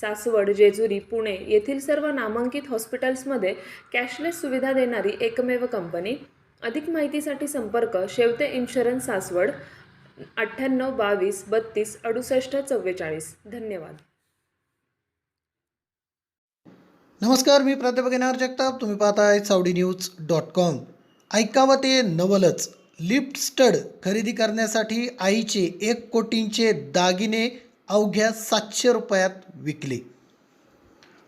सासवड जेजुरी पुणे येथील सर्व नामांकित हॉस्पिटल्समध्ये कॅशलेस सुविधा देणारी एकमेव कंपनी. अधिक माहितीसाठी संपर्क शेवते इन्शुरन्स सासवड अठ्ठ्याण्णव बावीस बत्तीस अडुसष्ट चव्वेचाळीस. धन्यवाद. नमस्कार मी प्राध्यापक येणार जगताप. तुम्ही पाहताय चावडी न्यूज डॉट कॉम. ऐकावं ते नवलच. लिफ्ट स्टड खरेदी करण्यासाठी आईचे एक कोटींचे दागिने अवघ्या सातशे रुपयात विकले.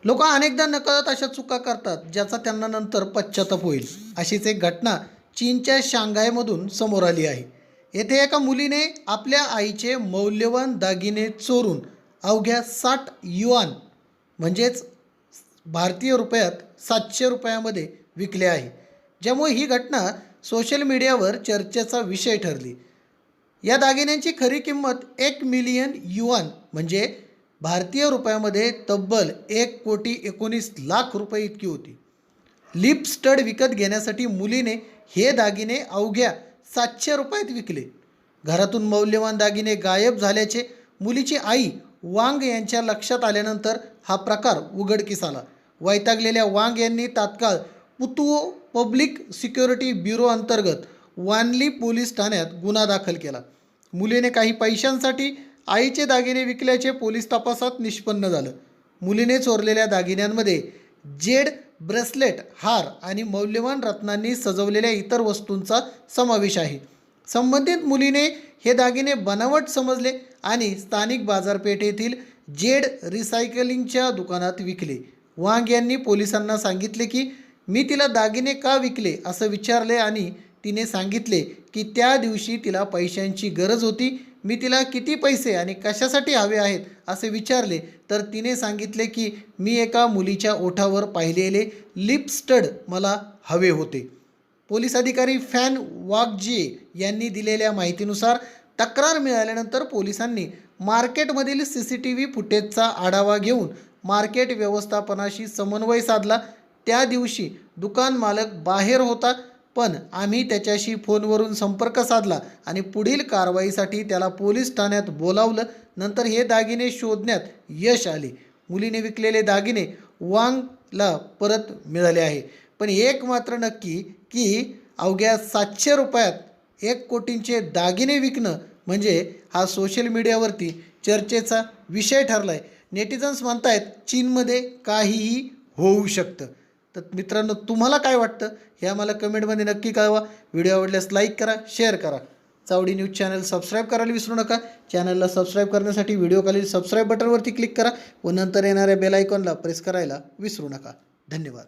लोक अनेकदा नकळत अशा चुका करतात ज्याचा त्यांना नंतर पश्चाताप होईल. अशीच एक घटना चीनच्या शांघायमधून समोर आली आहे. येथे एका मुलीने आपल्या आईचे मौल्यवान दागिने चोरून अवघ्या साठ युआन म्हणजेच भारतीय रुपयात सातशे रुपयामध्ये विकले आहे. ज्यामुळे ही घटना सोशल मीडियावर चर्चेचा विषय ठरली. या दागिन्यांची खरी किंमत एक मिलियन युआन म्हणजे भारतीय रुपयामध्ये तब्बल एक कोटी एकोणीस लाख रुपये इतकी होती. लिप स्टड विकत घेण्यासाठी मुलीने हे दागिने अवघ्या सातशे रुपयात विकले. घरातून मौल्यवान दागिने गायब झाल्याचे मुलीची आई वांग यांच्या लक्षात आल्यानंतर हा प्रकार उघडकीस आला. वैतागलेल्या वांग यांनी तात्काळ पुतुओ पब्लिक सिक्युरिटी ब्युरो अंतर्गत वानली पोलीस ठाण्यात गुन्हा दाखल केला. मुलीने काही पैशांसाठी आईचे दागिने विकल्याचे पोलीस तपासात निष्पन्न झालं. मुलीने चोरलेल्या दागिन्यांमध्ये जेड ब्रेसलेट हार आणि मौल्यवान रत्नांनी सजवलेल्या इतर वस्तूंचा समावेश आहे. संबंधित मुलीने हे दागिने बनावट समजले आणि स्थानिक बाजारपेठेतील जेड रिसायकलिंगच्या दुकानात विकले. वांग यांनी पोलिसांना सांगितले की मी तिला दागिने का विकले? असं विचारले आणि तिने सांगितले की त्या दिवशी तिला पैशांची गरज होती. मी तिला किती पैसे आणि कशासाठी हवे आहेत असे विचारले. तर तिने सांगितले की मी एका मुलीच्या ओठावर पाहिलेले लिपस्टड मला हवे होते. पोलीस अधिकारी फॅन वाघजी यांनी दिलेल्या माहितीनुसार तक्रार मिळाल्यानंतर पोलिसांनी मार्केटमधील सी सी टी व्ही फुटेजचा आढावा घेऊन मार्केट व्यवस्थापनाशी समन्वय साधला. त्या दिवशी दुकान मालक बाहेर होता. पण आम्ही त्याच्याशी फोनवरून संपर्क साधला आणि पुढील कारवाईसाठी त्याला पोलीस ठाण्यात बोलावलं. नंतर हे दागिने शोधण्यात यश आले. मुलीने विकलेले दागिने वांगला परत मिळाले आहे. पण एक मात्र नक्की की अवघ्या सातशे रुपयात एक कोटींचे दागिने विकणं म्हणजे हा सोशल मीडियावरती चर्चेचा विषय ठरला आहे नेटिझन्स म्हणतायत चीनमध्ये काहीही होऊ शकतं. तर मित्रांनो तुम्हाला काय वाटतं? हे आम्हाला कमेंटमध्ये नक्की कळवा. व्हिडिओ आवडल्यास लाईक करा शेअर करा. चावडी न्यूज चॅनल सबस्क्राईब करायला विसरू नका. चॅनलला सबस्क्राईब करण्यासाठी व्हिडिओखालील सबस्क्राईब बटनवरती क्लिक करा व नंतर येणाऱ्या बेल आयकॉनला प्रेस करायला विसरू नका. धन्यवाद.